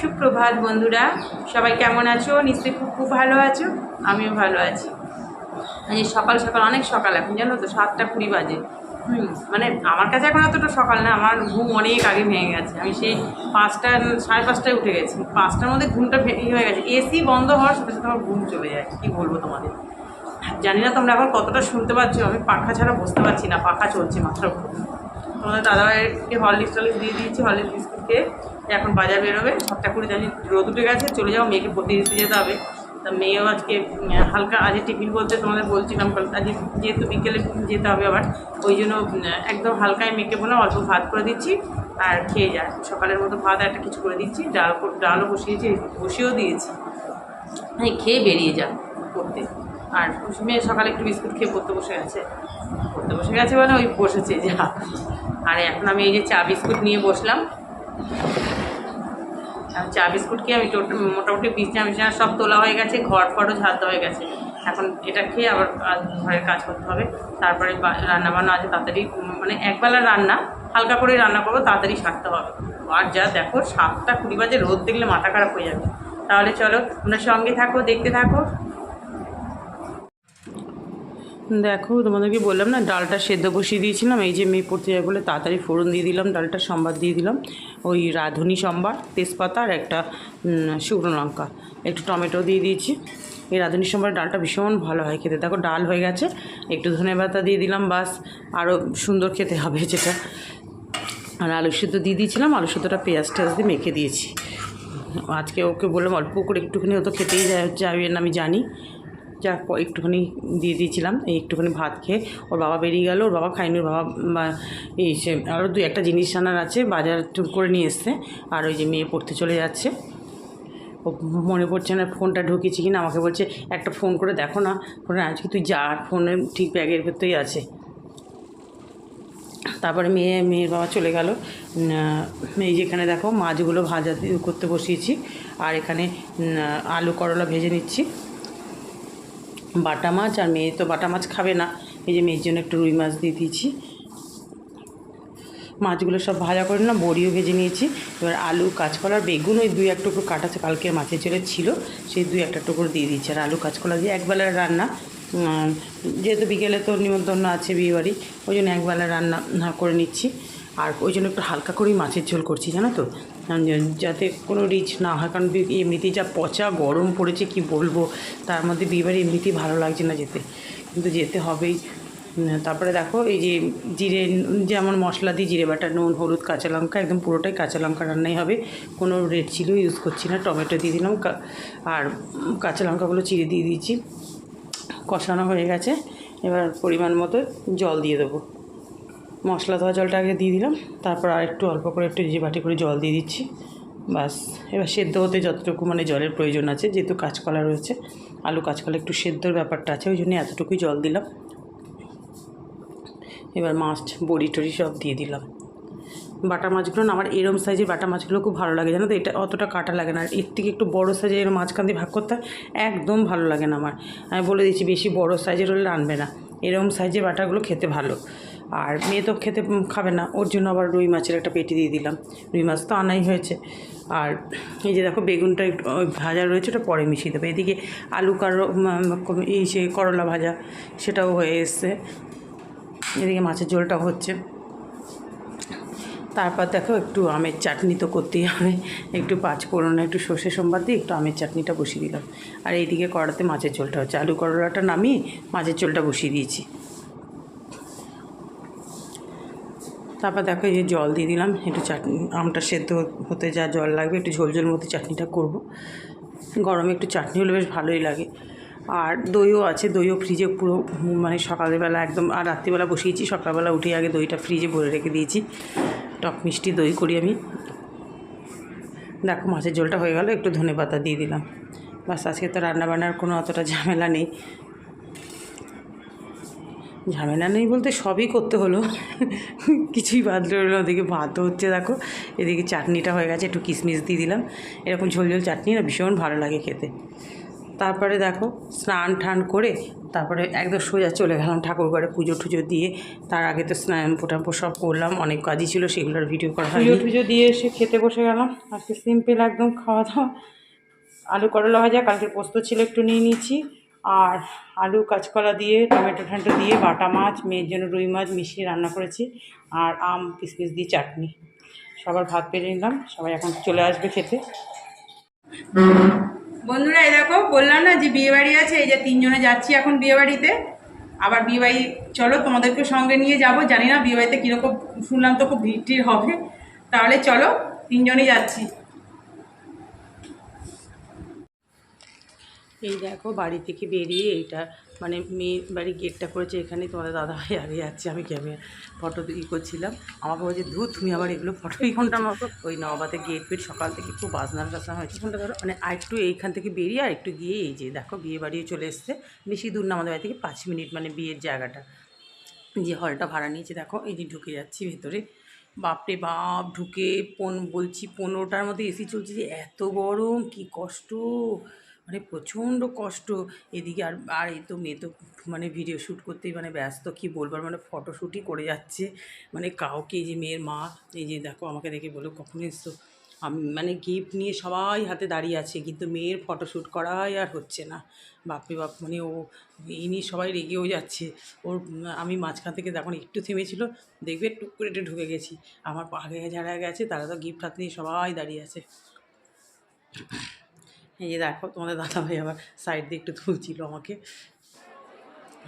সুপ্রভাত বন্ধুরা, সবাই কেমন আছো? নিশ্চয়ই খুব খুব ভালো আছো, আমিও ভালো আছি। এই সকাল সকাল, অনেক সকাল এখন, জানো তো? সাতটা কুড়ি বাজে। হুম মানে আমার কাছে এখন অতটা সকাল না, আমার ঘুম অনেক আগে ভেঙে গেছে। আমি সেই পাঁচটা, সাড়ে পাঁচটায় উঠে গেছি। পাঁচটার মধ্যে ঘুমটা ভে- ই হয়ে গেছে। এসি বন্ধ হওয়ার সাথে সাথে আমার ঘুম চলে যায়, কী বলব তোমাদের? জানি না তোমরা এখন কতটা শুনতে পাচ্ছ, আমি পাখা ছাড়া বসতে পারছি না, পাখা চলছে মাত্র। তোমাদের দাদাভাইকে হরলিক্স টলিক্স দিয়ে দিয়েছি, হরলিক্স বিস্কুট খেয়ে এখন বাজার বেরোবে। সাতটা কুড়ি জানি রোদ উঠে গেছে, চলে যাও, মেয়েকে পড়তে দিতে যেতে হবে। তা মেয়েও আজকে হালকা আজকে টিফিন বলতে তোমাদের বলছিলাম আজকে যেহেতু বিকেলে যেতে হবে আবার, ওই জন্য একদম হালকায় মেয়েকে বললাম অল্প ভাত করে দিচ্ছি আর খেয়ে যায় সকালের মতো ভাত একটা কিছু করে দিচ্ছি, ডাল ডালও বসিয়েছি, বসিয়েও দিয়েছি। খেয়ে বেরিয়ে যা পড়তে আর মেয়ে সকালে একটু বিস্কুট খেয়ে পড়তে বসে গেছে। পড়তে বসে গেছে মানে ওই বসেছে, যা। আর এখন আমি এই যে চা বিস্কুট নিয়ে বসলাম। চা বিস্কুট খেয়ে আমি মোটামুটি বিছনা বিছনা সব তোলা হয়ে গেছে, ঘর ফটও ঝাড়তে হয়ে গেছে। এখন এটা খেয়ে আবার ঘরের কাজ করতে হবে। তারপরে রান্না বান্না আছে, তাড়াতাড়ি মানে একবেলা রান্না, হালকা করে রান্না করব, তাড়াতাড়ি সারতে হবে। আর যা দেখো, সাতটা কুড়ি বাজে, রোদ দেখলে মাথা খারাপ হয়ে যাবে। তাহলে চলো, তোমরা সঙ্গে থাকো, দেখতে থাকো। দেখো, তোমাদেরকে বললাম না, ডালটা সেদ্ধ বসিয়ে দিয়েছিলাম, এই যে মেয়ে পড়তে যাবে বলে তাড়াতাড়ি ফোড়ন দিয়ে দিলাম, ডালটা সম্বার দিয়ে দিলাম। ওই রাঁধুনি সম্বার, তেজপাতা আর একটা শুকনো লঙ্কা, একটু টমেটো দিয়ে দিয়েছি। এই রাঁধুনি সম্বার ডালটা ভীষণ ভালো হয় খেতে। দেখো, ডাল হয়ে গেছে, একটু ধনে পাতা দিয়ে দিলাম, বাস আরও সুন্দর খেতে হবে যেটা। আর আলু সিদ্ধ দিয়ে দিয়েছিলাম, আলু সিদ্ধটা পেঁয়াজ টেয়াজ দিয়ে মেখে দিয়েছি। আজকে ওকে বললাম, অল্প করে একটুখানি ও তো খেতেই যাবে না, আমি জানি। যা একটুখানি দিয়ে দিয়েছিলাম, এই একটুখানি ভাত খেয়ে। ওর বাবা বেরিয়ে গেল, ওর বাবা খায়নি ওর বাবা এই সে আরও দু একটা জিনিস আনার আছে, বাজার করে নিয়ে এসছে। আর ওই যে মেয়ে পড়তে চলে যাচ্ছে। ও মনে পড়ছে না ফোনটা ঢুকিয়েছি কিনা, আমাকে বলছে, একটা ফোন করে দেখো না। ফোনে আজকে তুই যা, ফোনে ঠিক ব্যাগের ভেতরেই আছে। তারপরে মেয়ে, মেয়ের বাবা চলে গেল। এই যেখানে দেখো, মাছগুলো ভাজা করতে বসিয়েছি। আর এখানে আলু করলা ভেজে নিচ্ছি। বাটা মাছ আর মেয়ে তো বাটা মাছ খাবে না। এই যে মেয়ের জন্য একটু রুই মাছ দিয়ে দিয়েছি। মাছগুলো সব ভাজা করে না বড়িও ভেজে নিয়েছি। এবার আলু, কাঁচকলা বেগুন ওই দুই এক টুকরো কাটাছে কালকে মাছের চলে ছিল। সেই দুই একটা টুকরো দিয়ে দিচ্ছি আর আলু, কাঁচকলা দিয়ে একবেলার রান্না যেহেতু বিকেলে তো নিমন্ত্রণ আছে বিয়েবাড়ি, ওই জন্য একবেলা রান্না করে নিচ্ছি। আর ওই জন্য একটু হালকা করেই মাছের ঝোল করছি, জানো তো? যাতে কোনো রিচ না হয়। কারণ এমনিতেই যা পচা গরম পড়েছে, কি বলব? তার মধ্যে বিয়েবাড়ি এমনিতেই ভালো লাগছে না যেতে। কিন্তু যেতে হবেই। তারপরে দেখো, এই যে জিরে, যেমন মশলা দিই জিরে বাটা, নুন, হলুদ, কাঁচা লঙ্কা, একদম পুরোটাই কাঁচা লঙ্কা রান্নাই হবে। কোনো রেড চিলিও ইউজ করছি না, টমেটো দিয়ে দিলাম আর কাঁচা লঙ্কাগুলো চিড়ে দিয়ে দিয়েছি। কষানো হয়ে গেছে। এবার পরিমাণ মতো জল দিয়ে দেবো। মশলা ধোয়া জলটা আগে দিয়ে দিলাম, তারপর আর একটু অল্প করে একটু যে বাটি করে জল দিয়ে দিচ্ছি। বাস এবার সেদ্ধ হতে যতটুকু মানে জলের প্রয়োজন আছে, যেহেতু কাঁচকলা রয়েছে, আলু কাঁচকলা একটু সেদ্ধর ব্যাপারটা আছে, ওই জন্য এতটুকুই জল দিলাম। এবার মাছ, বড়ি টড়ি সব দিয়ে দিলাম। বাটা মাছগুলো না, আমার এরম সাইজের বাটা মাছগুলো খুব ভালো লাগে, জানো তো? এটা অতটা কাটা লাগে না, আর এর থেকে একটু বড়ো সাইজের মাঝখান দিয়ে ভাগ করতে একদম ভালো লাগে না আমার। আমি বলে দিচ্ছি, বেশি বড়ো সাইজের হলে আনবে না। এরম সাইজের বাটাগুলো খেতে ভালো। আর মেয়ে তো খেতে খাবে না, ওর জন্য আবার রুই মাছের একটা পেটি দিয়ে দিলাম। রুই মাছ তো আনাই হয়েছে। আর এই যে দেখো বেগুনটা একটু ভাজা রয়েছে ওটা পরে মিশিয়ে দেবে। এদিকে আলু কারও এই সে করলা ভাজা, সেটাও হয়ে এসছে। এদিকে মাছের ঝোলটা হচ্ছে। তারপর দেখো একটু আমের চাটনি তো করতেই হবে। একটু পাঁচ ফোড়ন, একটু সর্ষে সোমবার দিয়ে একটু আমের চাটনিটা বসিয়ে দিলাম। আর এইদিকে কড়াতে মাছের ঝোলটা হচ্ছে। আলু করলাটা নামিয়ে মাছের ঝোলটা বসিয়ে দিয়েছি। তারপর দেখো এই যে জল দিয়ে দিলাম। একটু চাটনি, আমটা সেদ্ধ হতে যা জল লাগবে, একটু ঝোল ঝোল মতো চাটনিটা করব। গরমে একটু চাটনি হলে বেশ ভালোই লাগে। আর দইও আছে, দইও ফ্রিজে পুরো মানে সকালবেলা একদম, আর রাত্রিবেলা বসিয়েছি। সকালবেলা উঠে আগে দইটা ফ্রিজে ভরে রেখে দিয়েছি। টক মিষ্টি দই করি আমি। দেখো মাছের ঝোলটা হয়ে গেল, একটু ধনে পাতা দিয়ে দিলাম। বাস, আজকে তো রান্নাবান্নার কোনো অতটা ঝামেলা নেই। ঝামেলা নেই বলতে সবই করতে হলো। কিছুই বাদ রইল ওদিকে ভাতও হচ্ছে, দেখো। এদিকে চাটনিটা হয়ে গেছে, একটু কিশমিশ দিয়ে দিলাম। এরকম ঝোল ঝোল চাটনি না ভীষণ ভালো লাগে খেতে। তারপরে দেখো স্নান টান করে তারপরে একদম সোজা চলে গেলাম ঠাকুর ঘরে পুজো টুজো দিয়ে। তার আগে তো স্নান পোটাম্পো সব করলাম, অনেক কাজই ছিল, সেগুলোর ভিডিও করা পুজো টুজো দিয়ে এসে খেতে বসে গেলাম। আজকে সিম্পল একদম খাওয়া দাওয়া। আলু করলা ভাজা, কালকে পোস্ত ছিল একটু নিয়ে নিয়েছি। আর আলু কাঁচকলা দিয়ে, টমেটো ঠ্যান্টো দিয়ে, বাটা মাছ, মেয়ের জন্য রুই মাছ মিশিয়ে রান্না করেছি। আর আম, কিসমিস দিয়ে চাটনি। সবার ভাত পেরে নিলাম, সবাই এখন চলে আসবে খেতে। বন্ধুরা, এই দেখো, বললাম না যে বিয়েবাড়ি আছে, এই যে তিনজনে যাচ্ছি এখন বিয়েবাড়িতে। আবার বিয়ে বাড়ি চলো তোমাদেরকে সঙ্গে নিয়ে যাব। জানি না বিয়েবাড়িতে কীরকম, শুনলাম তো খুব ভিড় হবে। তাহলে চলো তিনজনই যাচ্ছি। এই দেখো বাড়ি থেকে বেরিয়ে এইটা মানে মেয়ে বাড়ি গেটটা করেছে এখানে তোমাদের দাদা ভাই আগে যাচ্ছে আমি ক্যামেরা ফটো ই করছিলাম। আমাকে বলছে ধু তুমি আবার এগুলো ফটো এই ঘণ্টা মতো। ওই নবাতে গেট পেট সকাল থেকে খুব বাজনার টাজনা হয়েছে। ঘণ্টা ধরো। মানে আর একটু এইখান থেকে বেরিয়ে আর একটু গিয়ে এই যে দেখো বিয়ে বাড়িও চলে এসছে। বেশি দূর না আমাদের বাড়ি থেকে পাঁচ মিনিট মানে বিয়ের জায়গাটা। যে হলটা ভাড়া নিয়েছে দেখো এই যে ঢুকে যাচ্ছি ভেতরে। বাপরে বাপ ঢুকে পন বলছি পনেরোটার মধ্যে এসি চলছে যে এত গরম কি কষ্ট। মানে প্রচণ্ড কষ্ট। এদিকে আর আর এই তো মেয়ে তো মানে ভিডিও শ্যুট করতেই মানে ব্যস্ত, কী বলবার মানে ফটোশ্যুটই করে যাচ্ছে। মানে কাউকে এই যে মেয়ের মা, এই যে দেখো আমাকে দেখে বলো কখন এসছো? আমি মানে গিফট নিয়ে সবাই হাতে দাঁড়িয়ে আছে, কিন্তু মেয়ের ফটোশ্যুট করাই আর হচ্ছে না। বাপরে বাপ মানে ও, এই নিয়ে সবাই রেগেও যাচ্ছে। ওর, আমি মাঝখান থেকে যখন একটু থেমেছিল, দেখবে টুক করে ঢুকে গেছি। আমার আগে যারা গেছে তারা তো গিফট হাতে নিয়ে সবাই দাঁড়িয়ে আছে। এই যে দেখো, তোমাদের দাদাভাই আবার সাইড দিয়ে একটু তুলছিল আমাকে।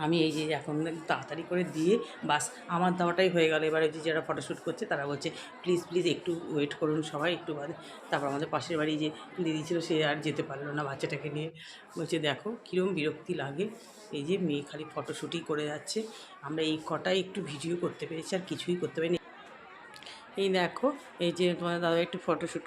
আমি এই যে এখন তাড়াতাড়ি করে দিয়ে, বাস আমার দেওয়াটাই হয়ে গেল। এবারে যে যারা ফটোশ্যুট করছে, তারা বলছে প্লিজ প্লিজ একটু ওয়েট করুন সবাই, একটু বাদে। তারপর আমাদের পাশের বাড়ি যে দিদি ছিল, সে আর যেতে পারল না বাচ্চাটাকে নিয়ে। বলছে, দেখো কীরকম বিরক্তি লাগে। এই যে মেয়ে খালি ফটোশ্যুটই করে যাচ্ছে। আমরা এই কটাই একটু ভিডিও করতে পেরেছি, আর কিছুই করতে পারিনি। এই দেখো, এই যে তোমাদের দাদা একটু ফটোশ্যুট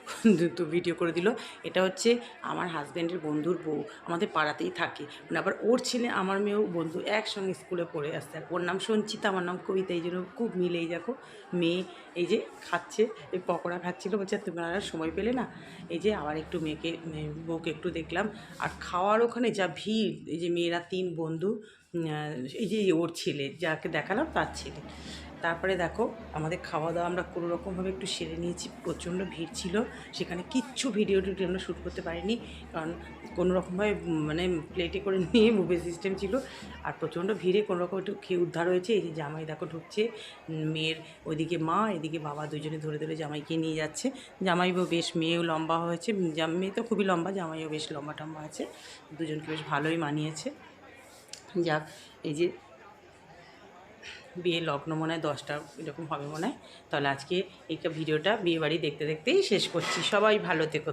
তো ভিডিও করে দিল। এটা হচ্ছে আমার হাজব্যান্ডের বন্ধুর বউ, আমাদের পাড়াতেই থাকে। মানে আবার ওর ছেলে, আমার মেয়েও বন্ধু একসঙ্গে স্কুলে পড়ে আসতে ওর নাম সঞ্চিতা, আমার নাম কবিতা, এই জন্য খুব মিলে এই দেখো, মেয়ে এই যে খাচ্ছে, এই পকোড়া খাচ্ছিলো, বলছে, তোমরা আর সময় পেলে না? এই যে আবার একটু মেয়েকে বউকে একটু দেখলাম। আর খাওয়ার ওখানে যা ভিড়, এই যে মেয়েরা তিন বন্ধু এই যে ওর ছেলে, যাকে দেখালাম তার ছেলে। তারপরে দেখো, আমাদের খাওয়া দাওয়া আমরা কোনো রকমভাবে একটু সেরে নিয়েছি, প্রচণ্ড ভিড় ছিল। সেখানে কিচ্ছু ভিডিও টিডিও আমরা শ্যুট করতে পারিনি, কারণ কোনো রকমভাবে মানে প্লেটে করে নিয়ে মুভি সিস্টেম ছিল। আর প্রচণ্ড ভিড়ে কোনো রকম একটু খেয়ে উদ্ধার হয়েছে, এই যে জামাই দেখো ঢুকছে মেয়ের ওইদিকে মা, এদিকে বাবা দুজনে ধরে ধরে জামাইকে নিয়ে যাচ্ছে। জামাইও বেশ, মেয়েও লম্বা হয়েছে মেয়ে তো খুবই লম্বা, জামাইও বেশ লম্বা টম্বা আছে, দুজনকে বেশ ভালোই মানিয়েছে। যাক এই যে বিয়ে লগ্ন মনে হয় দশটা এরকম হবে মনে হয়। তাহলে আজকে এইটা ভিডিওটা বিয়েবাড়ি দেখতে দেখতেই শেষ করছি। সবাই ভালো থেকো